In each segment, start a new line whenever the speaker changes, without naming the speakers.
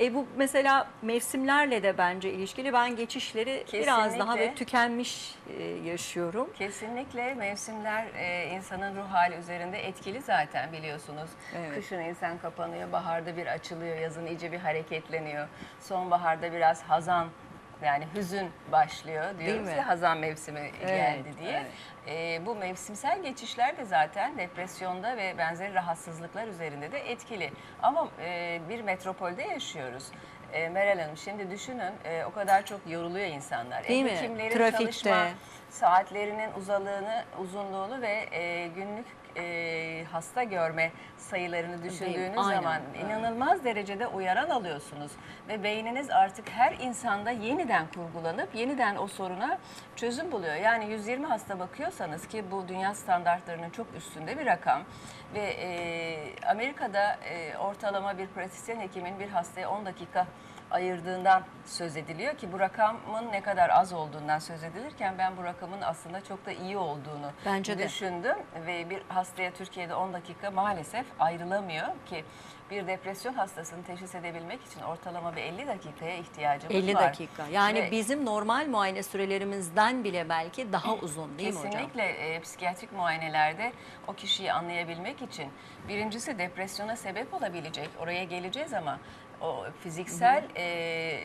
E bu mesela mevsimlerle de bence ilişkili. Ben geçişleri biraz daha
Kesinlikle.
ve tükenmiş e, yaşıyorum.
Kesinlikle mevsimler e, insanın ruh hali üzerinde etkili zaten biliyorsunuz.
Evet.
Kışın insan kapanıyor, baharda bir açılıyor, yazın iyice bir hareketleniyor. Sonbaharda biraz hazan yani hüzün başlıyor diyoruz ya hazan mevsimi geldi diye.
evet.
E, bu mevsimsel geçişler de zaten depresyonda ve benzeri rahatsızlıklar üzerinde de etkili. Ama e, bir metropolde yaşıyoruz. E, Meral Hanım şimdi düşünün e, o kadar çok yoruluyor insanlar.
Değil
Evde
mi? Trafikte.
çalışma saatlerinin uzalığını, uzunluğunu ve e, günlük e, hasta görme sayılarını düşündüğünüz
Aynen,
zaman
aynen.
inanılmaz derecede uyaran alıyorsunuz. Ve beyniniz artık her insanda yeniden kurgulanıp yeniden o soruna çözüm buluyor. Yani 120 hasta bakıyorsanız ki bu dünya standartlarının çok üstünde bir rakam ve e, Amerika'da e, ortalama bir pratisyen hekimin bir hastaya 10 dakika ayırdığından söz ediliyor ki bu rakamın ne kadar az olduğundan söz edilirken ben bu rakamın aslında çok da iyi olduğunu
Bence de.
düşündüm ve bir hastaya Türkiye'de 10 dakika maalesef ayrılamıyor ki bir depresyon hastasını teşhis edebilmek için ortalama bir 50 dakikaya ihtiyacımız
50
var.
dakika. Yani
Ve
bizim normal muayene sürelerimizden bile belki daha uzun değil mi hocam?
Kesinlikle e, psikiyatrik muayenelerde o kişiyi anlayabilmek için birincisi depresyona sebep olabilecek oraya geleceğiz ama o fiziksel e,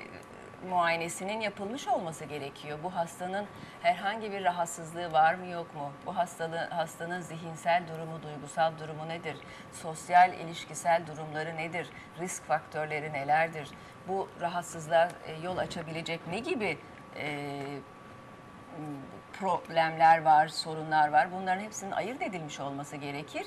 muayenesinin yapılmış olması gerekiyor. Bu hastanın herhangi bir rahatsızlığı var mı yok mu? Bu hastalığı, hastanın zihinsel durumu, duygusal durumu nedir? Sosyal, ilişkisel durumları nedir? Risk faktörleri nelerdir? Bu rahatsızlığa e, yol açabilecek ne gibi e, problemler var, sorunlar var. Bunların hepsinin ayırt edilmiş olması gerekir.